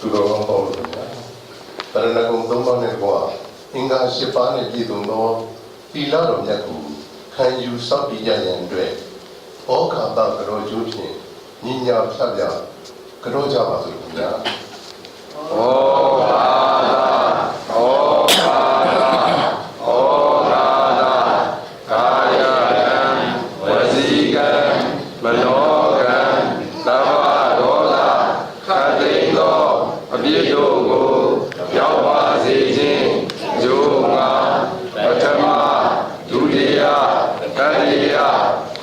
သူတော်ကောင်းပေါ့လို့ဗျာတရဏဂုံသုံးပါးနဲ့ကွာအင်္ဂါ၈ပါးနဲ့ပြည့်စုံသောသီလတော်မြတ်ကိုခံယူစောင့်တည်ကြရန်အတွက်ဩခါတကရောကျိုးဖြင့်ညီညာဖြတ်ပြကရောကြပါစို့ဗျာ ဩဘာသာဩဘာသာဩဘာသာကာယကံဝစီကံမနောကံသဗ္ဗဒောသခတ်သိမ်းသောအပြစ်တို့ကိုရောက်ပါစေခြင်းဂျိုးငါပထမဒုတိယတတိယ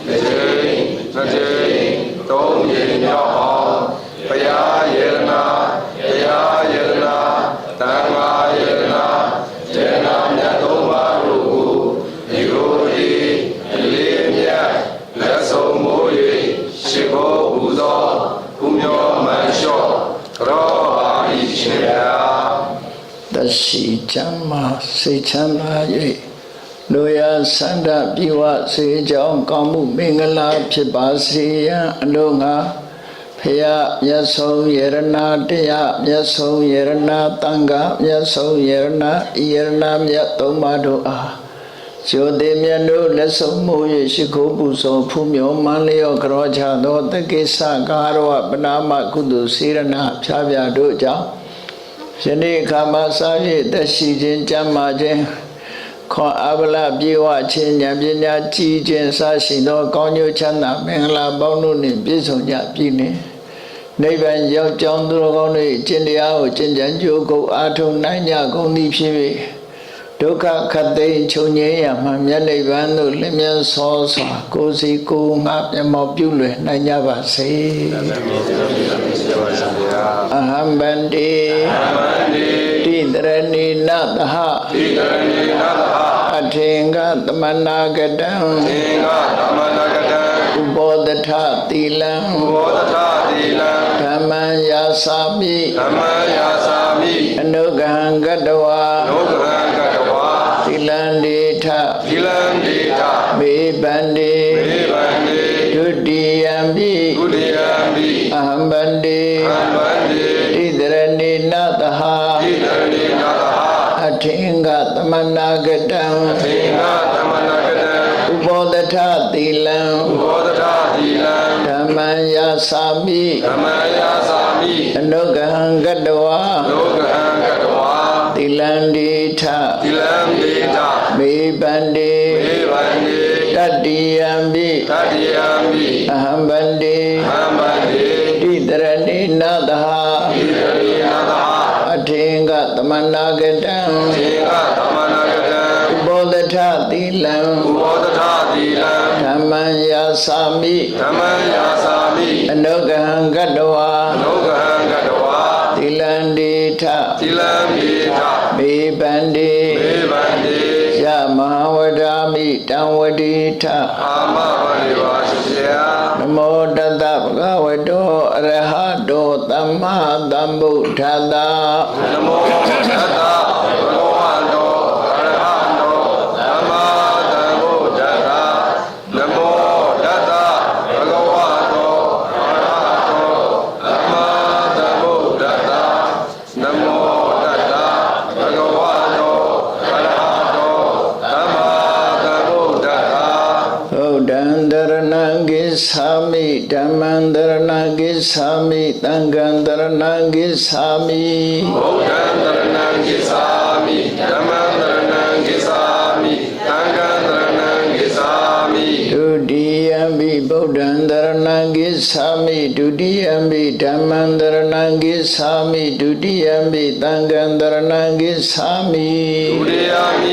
တစ်ချိန်နှစ်ချိန်သုံးချိန်မြောက်အောင်ဘုရားယေရနာတရားယေရနာသံဃာယေရနာယေရနာမြတ်သုံးပါးတို့ကိုဒီကိုယ်ဒီအလေးမြတ်လက်ဆုံးမိုး၍ရှိခိုးပူဇော်ဘုမျောမှန်လျှော့ကြောပါ၏ရှင်ဗျာ တရှိချမ်းမာ စိတ်ချမ်းသာ၍လူရဆန္ဒပြေဝစေကြောင်းကောင်းမှုမင်္ဂလာဖြစ်ပါစေရန်အလို့ငါဖယားမြတ်ဆုံးယရနာတရားမြတ်ဆုံးယရနာတန်ခါမြတ်ဆုံးယရနာဤယရနာမြတ်သုံးပါးတို့အားကျိုတိမြတ်တို့လက်ဆုံးမှု၍ရှိခိုးပူဇော်ဖူးမြော်မန်းလျော့ကြောချသောတက္ကိစ္စကာရဝပနာမကုသိုလ်စေရနာဖြားပြတို့ကြောင့် ယနေ့အခါမှာစာရည်သက်ရှိခြင်းကြမ်းမာခြင်းခွန်အဗလပြေဝခြင်းဉာဏ်ပညာကြီးခြင်းစရှိသောကောင်းကျိုးချမ်းသာမင်္ဂလာပေါင်းတို့နှင့်ပြည့်စုံကြပြီနှင့်နိဗ္ဗာန်ရောက်ကြောင်းသူတော်ကောင်းတို့၏ကျင့်တရားကိုကျင့်ကြံကြိုးကုပ်အားထုတ်နိုင်ကြကုန်သည်ဖြစ်၍ဒုက္ခခတ်သိမ်းချုပ်ငြိမ်းရမှမြတ်နိဗ္ဗာန်သို့လင်းမြန်သောစွာကိုယ်စီကိုယ်ငါမျက်မှောက်ပြုလွယ်နိုင်ကြပါစေ အဟံဗန္တိမန္တိတိတရဏိနသဟဒီကရဏီနာသအထေင္ကသမနာကတံသင်္ဃသမဏဂတံဥပောတထသီလံဘောဓထာတိလံဓမ္မံယာစာမိဓမ္မယာသာမိအနုဂဟံကတဝါ သမနာကတံသင်္ဃသမဏဂတံဥပောတထသီလံဘောဓထာတိလံဓမ္မံယာစာမိဓမ္မယာသာမိအနုဂဟံကတဝါလောကရံကတဝါသီလံဒီထသီလံဒေတာမေပန္တိမေဗန္တိတတ္တိယံပိတတိယံမိအဟံဗန္တိသံဗန္တိတိတရဏိနသဟဒီကရိယာသအထေင္ကသမနာကတံသင်္ဃသမဏဂတံဥပောတ ထသီလံဥဘောဓထာတိလံဓမ္မံယာစာမိဓမ္မယာသာမိအနုဂဟံကတဝါလောကဟံကတဝါသီလံဒီထသီလံဒေတာမေပန္တိမေဗန္တိယမဟာဝဒာမိတံဝတိထအာမဝရိဝါရှိယနမောတတဗုဒ္ဓဝတ္တောအရဟတောသမ္မာသမ္ဗုဒ္ဓတ္တနမောတတ္တဘဂဝန္တောအရဟံတောသမ္မာသမ္ဗုဒ္ဓတ္တနမောတတ္တဘဂဝန္တောအရဟံတောသမ္မာသမ္ဗုဒ္ဓတ္တနမောတတ္တဘဂဝန္တောအရဟံတောသမ္မာသမ္ဗုဒ္ဓတ္တ ဗုဒ္ဓံတရဏံ ကိသာမိဓမ္မံတရဏံကိသာမိသံဃံတရဏံကိသာမ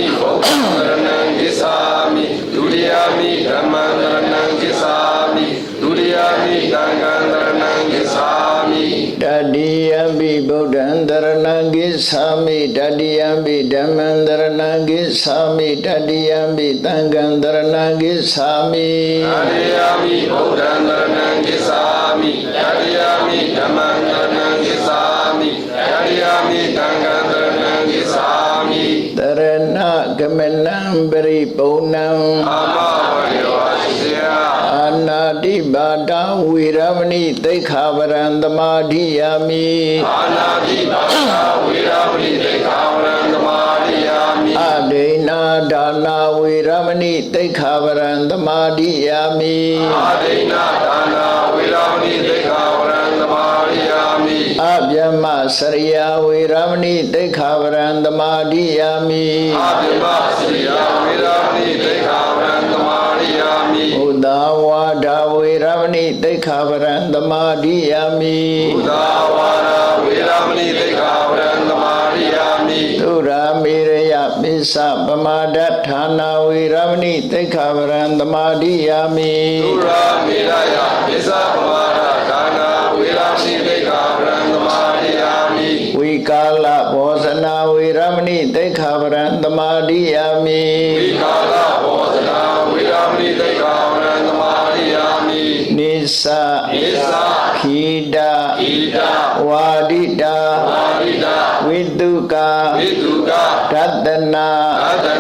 ိဗုဒ္ဓံတရဏံကိသာမိဓမ္မံတရဏံ ယံပိဗုဒ္ဓံတရဏံကိသာမိတတိယံပိဓမ္မံတရဏံကိသာမိတတိယံပိသံဃံတရဏံကိသာမိတတိယမိဘုဒ္ဓံတရဏံကိသာမိတတိယမိဓမ္မံတရဏံကိသာမိတတိယမိသံဃံတရဏံကိသာမိတရဏဂမနံပရိပုံဏံအာ တံဝိရမဏိသိခာဝရံသမာဓိယမိအာနာတိပါဒဝိရမဏိသိခာဝရံသမာဓိယမိအဒိနာဒါနာဝိရမဏိသိခာဝရံသမာဓိယမိအာဒိနာဒါနာဝိရမဏိသိခာဝရံသမာဓိယမိအဗျမစရိယဝိရမဏိသိခာဝရံသမာဓိယမိအဗျမစ ခာပရံသမာဓိယာမိဘုဒ္ဓဝါဒဝေရမဏိသိက္ခာဝရံသမာရိယာမိသုရာမေရယပိစ္ဆပမာဒဌာနာဝေရမဏိတိခာပရံသမာဓိယာမိသုရာမေရယပိစ္ဆပဝါဒဒါနာဝေရမဏိသိက္ခာဝရံသမာရိယာမိဝိကာလဘောဇနာဝေရမဏိတိခာပရံသမာဓိယာ စ္စနိစ္စခိတဣဒဝါဒိတာအာရိဒဝိတုကာဝိတုကဒတနာအာဒနာ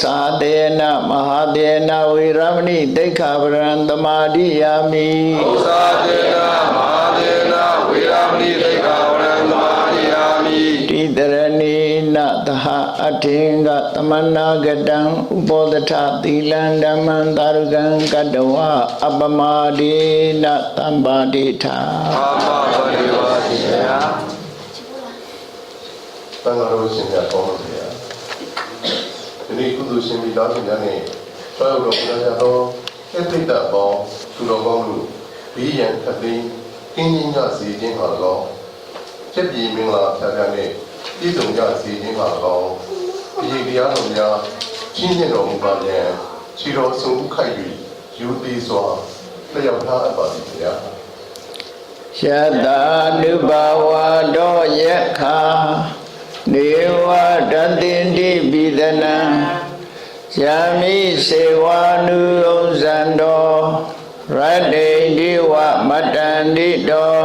စာတေနမဟာတေနဝေရမဏိတိခာပရံသမာဓိယာမိဥစ္စာတေနမဟာတေနဝေရမဏိတိခာဝရံသမာရိယာမိတိတရဏိနသဟအထေင်္ဂသမဏဂတံဥပောဒထသီလံဓမ္မံသာရုကံကတဝအပမဒေနသံပါတိထာအာမဘရိဝါတိယတန်ဃာတော်ရှင်များကောင်း လို့ဗျာဒီနေ့ကုသိုလ်ရှင်မိသားစုများနဲ့ဆွေးတော်ဘုရားတော်အတိတ်တပေါင်းသူတော်ကောင်းတို့ဘီးရန်ခသိန်းကင်းကြီးညစီခြင်းဟာ၎င်းချက်ပြည်မင်္ဂလာဖြာဖြာနဲ့ပြည်စုံကြစီခြင်းဟာ၎င်းဒီတရားတော်များချင်းမြတ်တော်မူပါပြန်ခြေတော်ဆုံးဥခိုက်၍ယူသည်စွာလျှောက်ထားအပ်ပါသည်ဗျာယတာနုဘဝတောယက္ခာနေဝတတိ တိပိဒနံယမိစေဝနုဥဇ္ဇံတောရတ္တိဒီဝမတ္တန္တိတော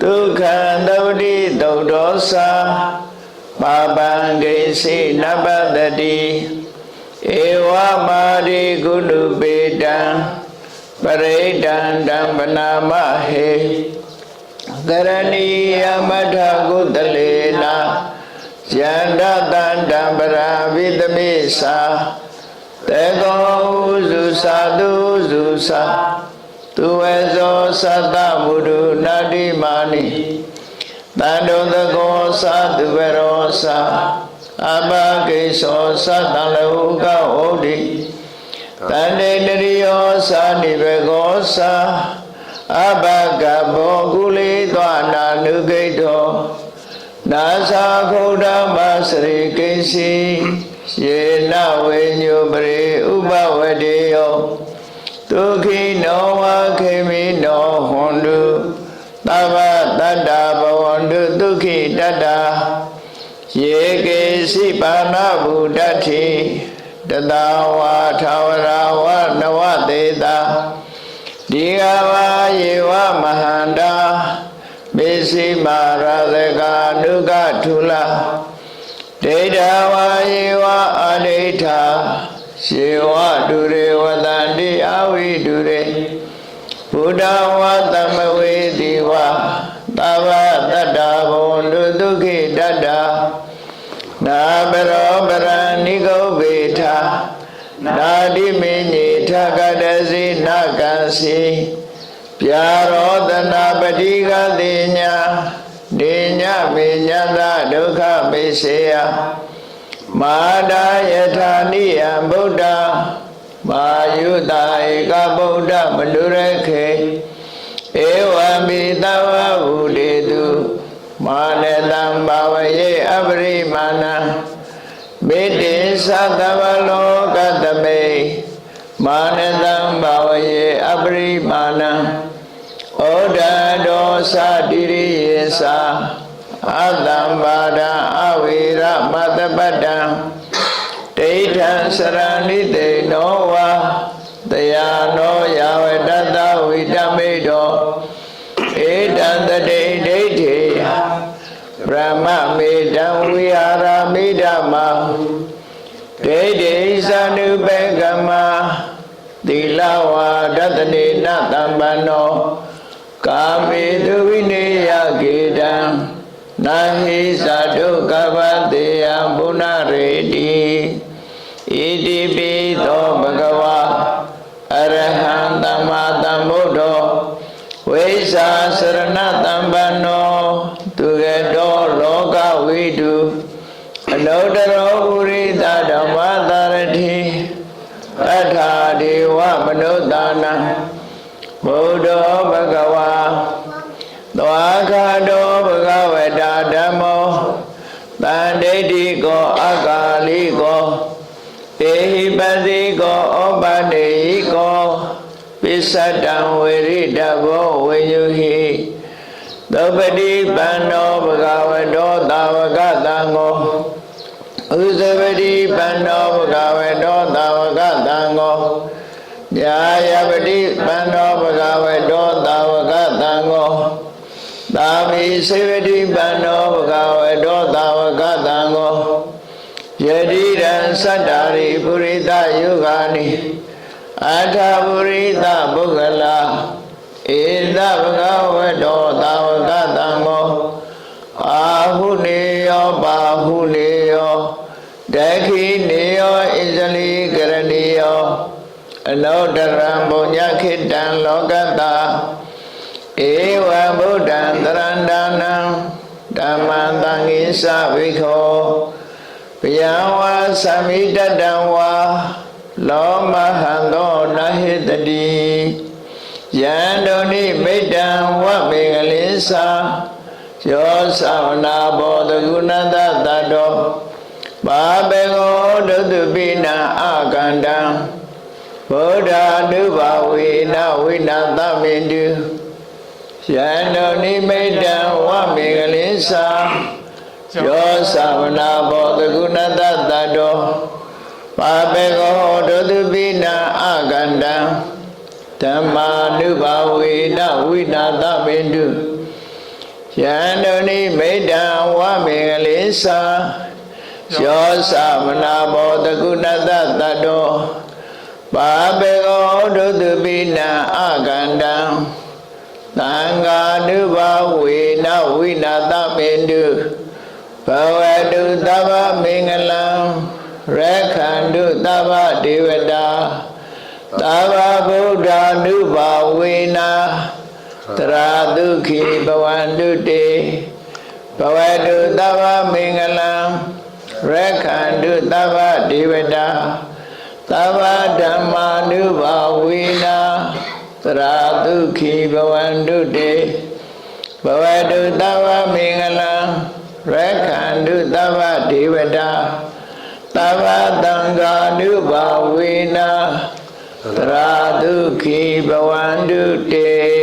ဒုက္ခံသဝတိသုတ်တောသာပါပံဂိစိနပတ္တိဧဝမာရိကုတုပေတံပရိဒန္တံပနာမဟေကရဏီယမထကုတလေနာ ယန္တတန္တံပရာဝိတမိသာတေကောဥစုသာတုစုသာသူဝေဇောသတ္တမုဒုနာတိမာနိတန္တုသကောသာသူဝရောသာအဘဂိသောသတ္တလောကဝုဒ္ဓိတန္တေတရိယောသာနိဘကောသာအဘဂဘောကုလေသောနာနုဂိတော နာသာခုဒ္ဓမစရိကိစီယေနဝေညုပရိဥပဝတေယောဒုခိနောဝခေမိနောဟွန်တုသဗ္ဗတတ္တဘဝန္တုဒုခိတတ္တာယေကေစီပါဏဗုဒ္ဓတိတတဝါထာဝရဝနဝတေတာဒီဃဝါယေဝမဟန္တာမေစီမာရသကာနုက ထုလဒေဒဝါယေဝအဋိဌာရှေဝတုရေဝတန္တိအဝိတုရေဘုဒ္ဓဝါသမဝေတိဝါသဗ္ဗတတ္တဘုံဒုဒုက္ခိတတ္တနာဘရောပရဏိကုဗေထနာတိမေညေထကတစီနာကံစီပြာရောတနာပတိကတိညာဒေ ညမေညတဒုက္ခမေစေယမာဒယထာနိယံဗုဒ္ဓမာယုတာဧကဗုဒ္ဓမနုရခေဧဝံပိတဝဝုဒေတုမာနတံဘာဝယေအပရိမာဏံမေတ္တိသတဗလောကတမေမာနတံဘာဝယေအပရိမာဏံဩဒဒောသတိရိယေသာ အတံပါဒံအဝိရမတ္တပတ္တံဒိဋ္ဌံစရဏိတေနောဝါတယာနောယဝတတ္တဝိတမိတောဧတံတတိဒိဋ္ဌိယဗြဟ္မမေတံဝိဟာရမိဒာဒိဋ္ဌိသနုပေကမသီလဝါဒတနေနတမ္ပန္နောကာမေတုဝိနေယကေတံ နာဟိသာဒုကပတေယဘုနာရေတိဣတိပိသောဘဂဝါအရဟံသမ္မာသမ္ဗုဒ္ဓောဝိဇ္ဇာစရဏတမ္ပန္နောသူကတောလောကဝိတုအနုတ္တရောပုရိသဓမ္မသာရတိအထာဒေဝမနုဿာနံဘုဒ္ဓောဘဂဝါသွားခါတောဘဂဝတာဓမ္မောတန်ဒိဋ္ဌိကောအကာလိကောဧဟိပတိကောဩပတေဟိကောပိ စ္ဆတံဝေရိတဘောဝေယုဟိသောပတိပန္နောဘဂဝတောသာဝကတံကိုဥဇဝတိပန္နောဘဂဝေတောသာဝကတံကိုညာယပတိပန္နောဘဂဝေတောသာဝကတံကိုသာမိစေဝတိပန္နောဘဂဝေတောသာဝကတံကိုယတိရံသတ္တာရိပုရိသယုဂာနိ အထာပုရိသပုဂ္ဂလာဧသဘဂဝေတောသာဝကတံကိုအာဟုနေယောပါဟုနေယောဒခိနေယောဣဇလိကရဏီယောအနောတရံဘုံညခိတံလောကတဧဝံဗုဒ္ဓံတရန္တာနံဓမ္မံသံဃိသဝိခောဘယံဝါသမိတတံဝါ လောမဟံသောနဟိတတိယန္တုန်ိမိတ္တံဝမေကလိသာယောသဝနာဘောတကုဏတတတောပါပေကောဒုတုပိနာအကန္တံဗုဒ္ဓ ानु ဘာဝေနဝိနာသမေတုယန္တောနိမိတံဝမေကလိသာယောသဝနာဘောတကုဏတတတော ပါပေကောဒုတုပိနာအကန္တံဓမ္မာနုဘာဝေနဝိနာသမေတုယန္တုန်ိမိတ္တံဝမေကလိသာယောသမနာဘောတကုဏတတတောပါပေကောဒုတုပိနံအကန္တံသံဃာနုဘဝေနဝိနာသမေတုဘဝတုသဗ္ဗမင်္ဂလံ ရခန္တုသဗ္ဗဒေဝတာသဗ္ဗဗုဒ္ဓ ानु ဘာဝေနာတရာဒုခိဘဝန္တုတေဘဝတုသဗ္ဗမင်္ဂလံရခန္တုသဗ္ဗဒေဝတာသဗ္ဗဓမ္မာနုဘာဝေနာတရာဒုခိဘဝန္တုတေဘဝတုသဗ္ဗမင်္ဂလံရခန္တုသဗ္ဗဒေဝတာ သဗ္ဗသံဃာနုဘာဝေနာတရာဒုခိဘဝန္တုတေ